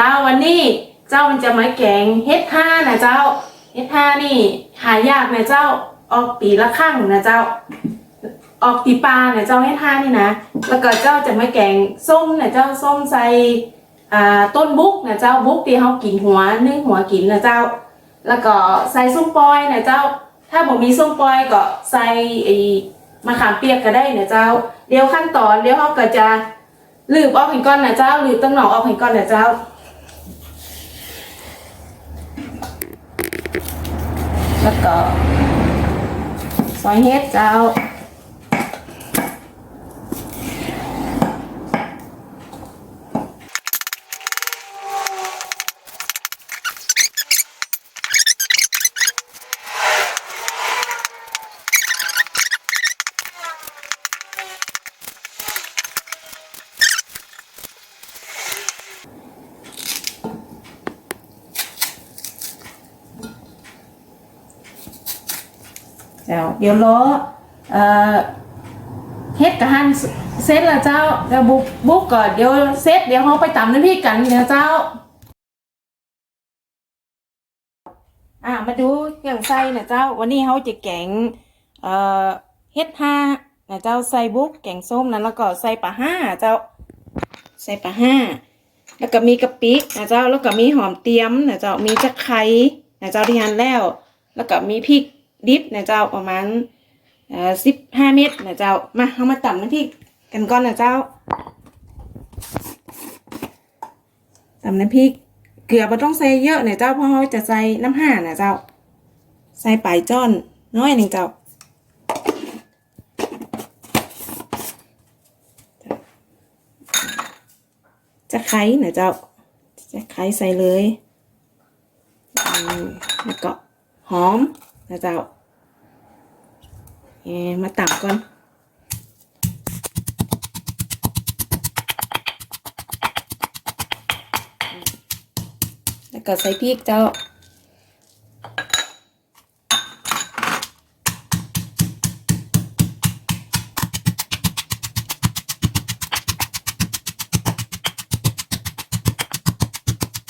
จ้าวันนี้เจ้ามันจะมาแกงเฮ็ดท่านะเจ้าเฮ็ดท่านี่ หายากนะเจ้าออกปีละครั้งนะเจ้า ออกปีปลาเนี่ยเจ้าเฮ็ดท่านี่นะแล้วก็เจ้าจะมาแกงส้มนี่ยเจ้าส้มใส่อ่าต้นบุกนะเจ้าบุกที่เขากินหัวนึ่งหัวกินนะเจ้า แล้วก็ใส่ส้มปอยนะเจ้า ถ้าผมมีส้มปอยก็ใส่ไอ้มะขามเปียกก็ได้นะเจ้า เดี๋ยวขั้นตอนเดี๋ยวเขาก็จะลืบออกให้ก้อนนะเจ้าลืบตั้งหนอกออกให้ก้อนนะเจ้า แล้วก็ซอยเฮ็ดเจ้า เจ้าเดี๋ยวล้อเอ่อเฮ็ดกับฮันเซตละเจ้าเดี๋ยวบุกบุกก่อนเดี๋ยวเซตเดี๋ยวเขาไปตำน้ำพริกกันเดี๋ยวเจ้า อ่ามาดูเครื่องใส่นะเจ้า วันนี้เขาจะแกงเอ่อเฮ็ดห้านะเจ้าใส่บุกแกงส้มนั้นแล้วก็ใส่ปลาห้าเจ้าใส่ปลาห้าแล้วก็มีกะปินะเจ้าแล้วก็มีหอมเตียมนะเจ้ามีจะไคร้นะเจ้าที่หั่นแล้ว แล้วก็มีพริก ดิบนะเจ้าประมาณสิบห้าเม็ดนะเจ้ามาเอามาตำน้ำพริกกันก่อนนะเจ้าตำน้ำพริกเกลือไม่ต้องใส่เยอะนะเจ้าเพราะเขาจะใส่น้ำห่านะเจ้า ใส่ปลายจ้อนน้อยหนึ่งเจ้าจะไข่นะเจ้า จะไข่ใส่เลย แล้วก็หอม นะเจ้าเอะมาตักก่อนแล้วก็ใส่พริกเจ้า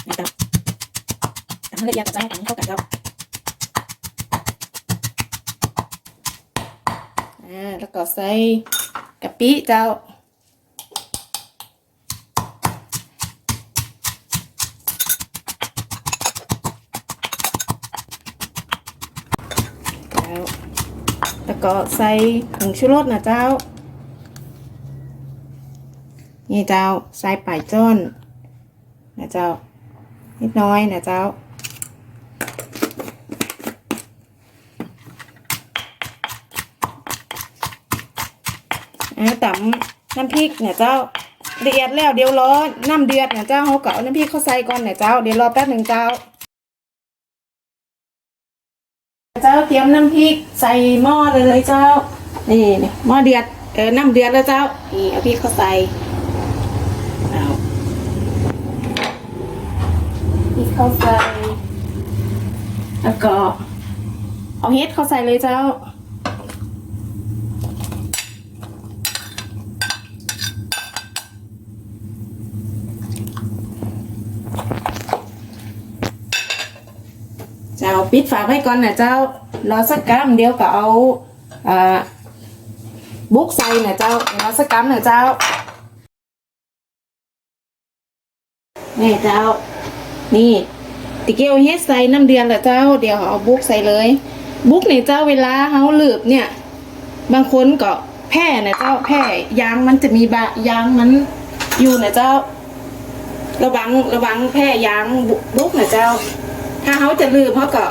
นะครับทำละเอียดกระจายให้เข้ากันครับ อ่าแล้วก็ใส่กะปิเจ้าแล้วแล้วก็ใส่ผงชูรสนะเจ้า นี่เจ้าใส่ป่ายจ้นนะเจ้านิดน้อยนะเจ้า อ่าตำน้ำพริกเนี่ยเจ้าเดือดแล้วเดี๋ยวรอน้ำเดือดเนี่ยเจ้าเขาก็เอาน้ำพริกเข้าใส่ก่อนเนี่ยเจ้าเดี๋ยวรอแป๊บหนึ่งเจ้า เจ้าเตรียมน้ำพริกใส่หม้อเลยเลยเจ้า นี่นี่หม้อเดือดเออน้ำเดือดแล้วเจ้านี่เอาพริกเข้าใส่เอาพริกเข้าใส่แล้วก็เอาเฮ็ดเข้าใส่เลยเจ้า ปิดฝาไว้ก่อนนะเจ้ารอสักกรัมเดียวก็เอาอ่าบุกใส่นะเจ้ารอสักกรัมนะเจ้านี่เจ้า นี่ติเกียวเฮ็ดใส่น้ำเดือนละเจ้า เดี๋ยวเอาบุกใส่เลย บุกเนี่ยเจ้าเวลาเฮาหลืบเนี่ย บางคนก็แพ้นะเจ้าแพ้ยางมันจะมีบะยางมันอยู่นะเจ้า ระวังระวังแพ้ยางบุบุกนะเจ้า ถ้าเขาจะลืบเขาก็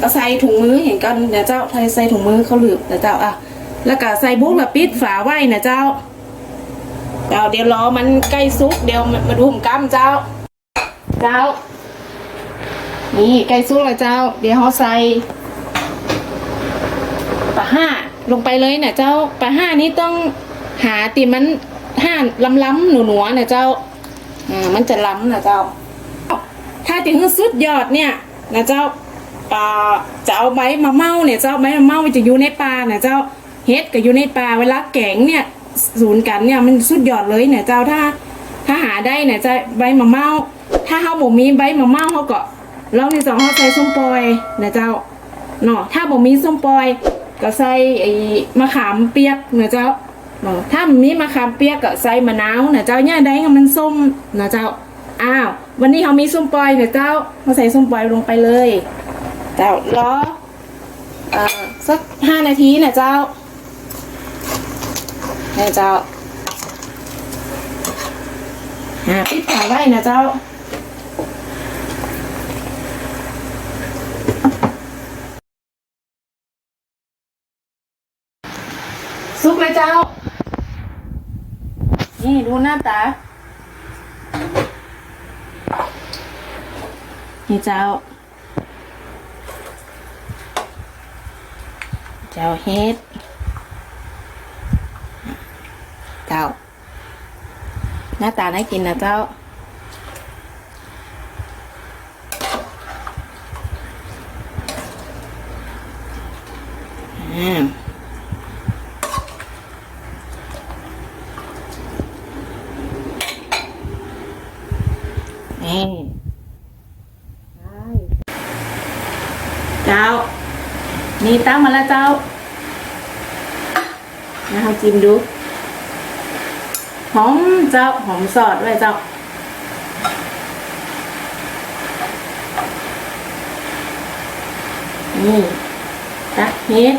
ก็ใส่ถุงมือเห็นกันนะเจ้าถ้าใส่ถุงมือเขาลืบนะเจ้าอะแล้วก็ใส่บุกแล้วปิดฝาไว้นะเจ้าเจ้าเดี๋ยวรอมันใกล้สุกเดี๋ยวมาดูผมกำเจ้า เจ้า นี่ใกล้สุกแล้วเจ้า เดี๋ยวเขาใส่ปลาห้าลงไปเลยเนะเจ้าปลาห้านี้ต้องหาตีมันห้าล้ำๆหนัวๆนะเจ้าอ่ามันจะล้ำนะเจ้า ถ้าถึงสุดยอดเนี่ยนะเจ้าป่าจะเอาใบมะเม่าเนี่ยเจ้าใบมะเม่าจะอยู่ในป่าเนะเจ้าเฮ็ดก็อยู่ในป่าเวลาแกงเนี่ยศูนย์กันเนี่ยมันสุดยอดเลยเนี่ยเจ้าถ้าถ้าหาได้เนี่ยจะใบมะเมาถ้าเฮาบ่มีใบมะเมาเฮาก็ลองที่สองเฮาใส่ส้มปล่อยเนะเจ้าเนาะถ้าบ่มีส้มปล่อย ก็ใส่ไอ้มะขามเปียกเนะเจ้าเนาะถ้ามีมะขามเปียกก็ใส่มะนาวนะเจ้าย่าได้ก็มันส้มนะเจ้า อ้าว วันนี้เฮามีส้มปล่อยนะเจ้ามาใส่ส้มปล่อยลงไปเลยเจ้ารอเอ่อสักห้านาทีนะเจ้านะเจ้าอ่าปิดฝาไว้นะเจ้าซุกเลยเจ้า นี่ดูหน้าตา นี่เจ้า เจ้าเฮ็ด เจ้า หน้าตาน่ากินนะเจ้าอ่านี่ได้เจ้า นี่ตั้งมาแล้วเจ้านะคะจิ้มดู หอมเจ้า หอมสอดด้วยเจ้า นี่ ตักเฮ็ด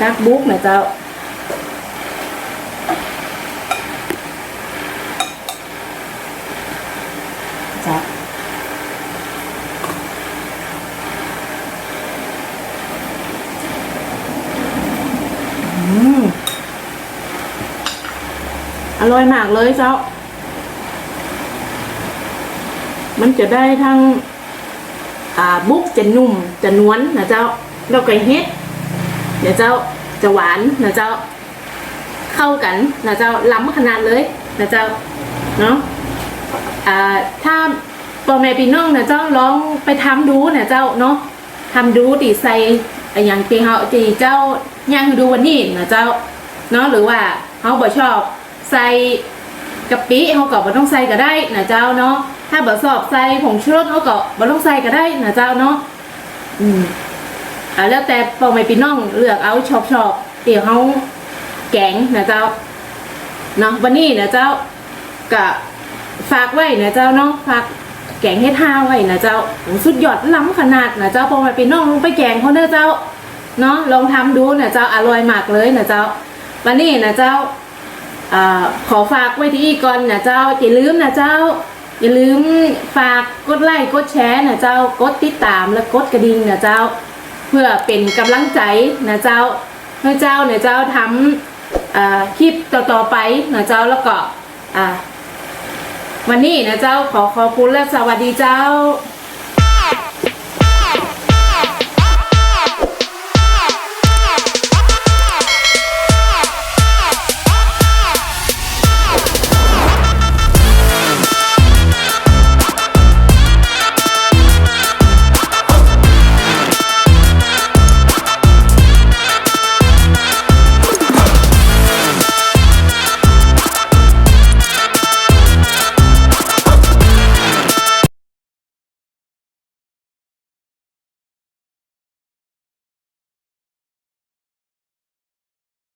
ตักบุ๊กนะเจ้า อร่อยมากเลยเจ้า มันจะได้ทั้ง อ่าบุกจะนุ่มจะนวลนะเจ้าแล้วก็เฮ็ดเดี๋ยวเจ้าจะหวานนะเจ้า เข้ากันนะเจ้าล้ำขนาดเลยนะเจ้าเนาะอ่าถ้าพ่อแม่พี่น้องนะเจ้าลองไปทำดูนะเจ้าเนาะทำดูตีใส่อย่างตีเฮาตีเจ้าย่างดูวันนี้นะเจ้าเนาะหรือว่าเฮาบ่ชอบ ใส่กะปิเฮาก็บ่ต้องใส่ก็ได้นะเจ้าเนาะถ้าบ่ชอบใส่ผงชูรสเฮาก็บ่ต้องใส่ก็ได้นะเจ้าเนาะอืมอ่าแล้วแต่ปองไม่พี่น้องเลือกเอาชอบชอบเดี๋ยวเขาแกงนะเจ้าเนาะวันนี้นะเจ้าก็ฝากไว้นะเจ้าเนาะฝากแกงให้ท่าไว้นะเจ้าสุดยอดล้ำขนาดนะเจ้าปองไม่พี่น้องลงไปแกงเขาเด้อเจ้าเนาะลองทำดูนะเจ้าอร่อยมากเลยนะเจ้าวันนี้นะเจ้า อขอฝากไว้ที่ก่อนนะเจ้าอย่าลืมนะเจ้า อย่าลืมฝากกดไลค์กดแชร์นะเจ้ากดติดตามและกดกระดิ่งนะเจ้า เพื่อเป็นกำลังใจนะเจ้าให้เจ้าเนี่ยเจ้าทำคลิปต่อๆไปนะเจ้าแล้วก็วันนี้นะเจ้าขอขอบคุณและสวัสดีเจ้า